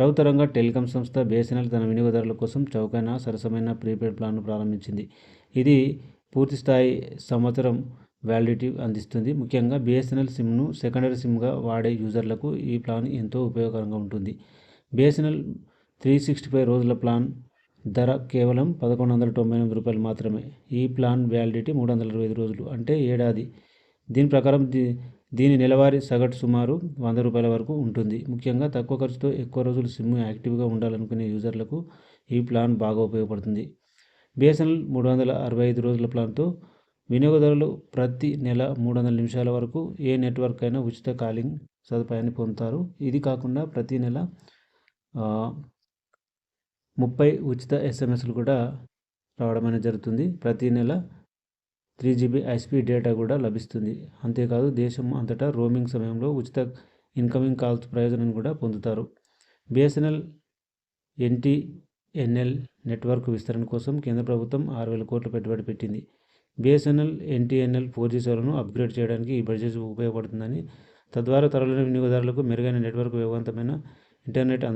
ప్రభుత్వ రంగ టెలికాం సంస్థ బిఎస్ఎన్ఎల్ తన వినియోగదారుల కోసం చౌకైన సరసమైన ప్రీపెయిడ్ ప్లాన్ను ప్రారంభించింది. ఇది పూర్తి స్థాయి సంవత్సరం వ్యాలిడిటీ అందిస్తుంది. ముఖ్యంగా బిఎస్ఎన్ఎల్ సిమ్ను సెకండరీ సిమ్గా వాడే యూజర్లకు ఈ ప్లాన్ ఎంతో ఉపయోగకరంగా ఉంటుంది. బిఎస్ఎన్ఎల్ త్రీ సిక్స్టీ ఫైవ్ రోజుల ప్లాన్ ధర కేవలం పదకొండు వందల తొంభై ఎనిమిది రూపాయలు మాత్రమే. ఈ ప్లాన్ వ్యాలిడిటీ మూడు వందల ఇరవై ఐదు రోజులు అంటే ఏడాది. దీని ప్రకారం దీని నెలవారీ సగటు సుమారు వంద రూపాయల వరకు ఉంటుంది. ముఖ్యంగా తక్కువ ఖర్చుతో ఎక్కువ రోజులు సిమ్ యాక్టివ్గా ఉండాలనుకునే యూజర్లకు ఈ ప్లాన్ బాగా ఉపయోగపడుతుంది. బిఎస్ఎన్ఎల్ మూడు వందల అరవై ఐదు రోజుల ప్లాన్తో వినియోగదారులు ప్రతి నెల మూడు వందల నిమిషాల వరకు ఏ నెట్వర్క్ అయినా ఉచిత కాలింగ్ సదుపాయాన్ని పొందుతారు. ఇది కాకుండా ప్రతి నెల ముప్పై ఉచిత ఎస్ఎంఎస్లు కూడా రావడం అనేది జరుగుతుంది. ప్రతి నెల త్రీ జీబీ హైస్పీడ్ డేటా కూడా లభిస్తుంది. అంతేకాదు దేశం అంతటా రోమింగ్ సమయంలో ఉచిత ఇన్కమింగ్ కాల్స్ ప్రయోజనం కూడా పొందుతారు. బిఎస్ఎన్ఎల్ ఎన్టీఎన్ఎల్ నెట్వర్క్ విస్తరణ కోసం కేంద్ర ప్రభుత్వం ఆరు వేల కోట్ల పెట్టుబడి పెట్టింది. బిఎస్ఎన్ఎల్ ఎన్టీఎన్ఎల్ ఫోర్ జీ సేవలను అప్గ్రేడ్ చేయడానికి ఈ బడ్జెట్ ఉపయోగపడుతుందని తద్వారా త్వరలోనే వినియోగదారులకు మెరుగైన నెట్వర్క్ వేగవంతమైన ఇంటర్నెట్ అందు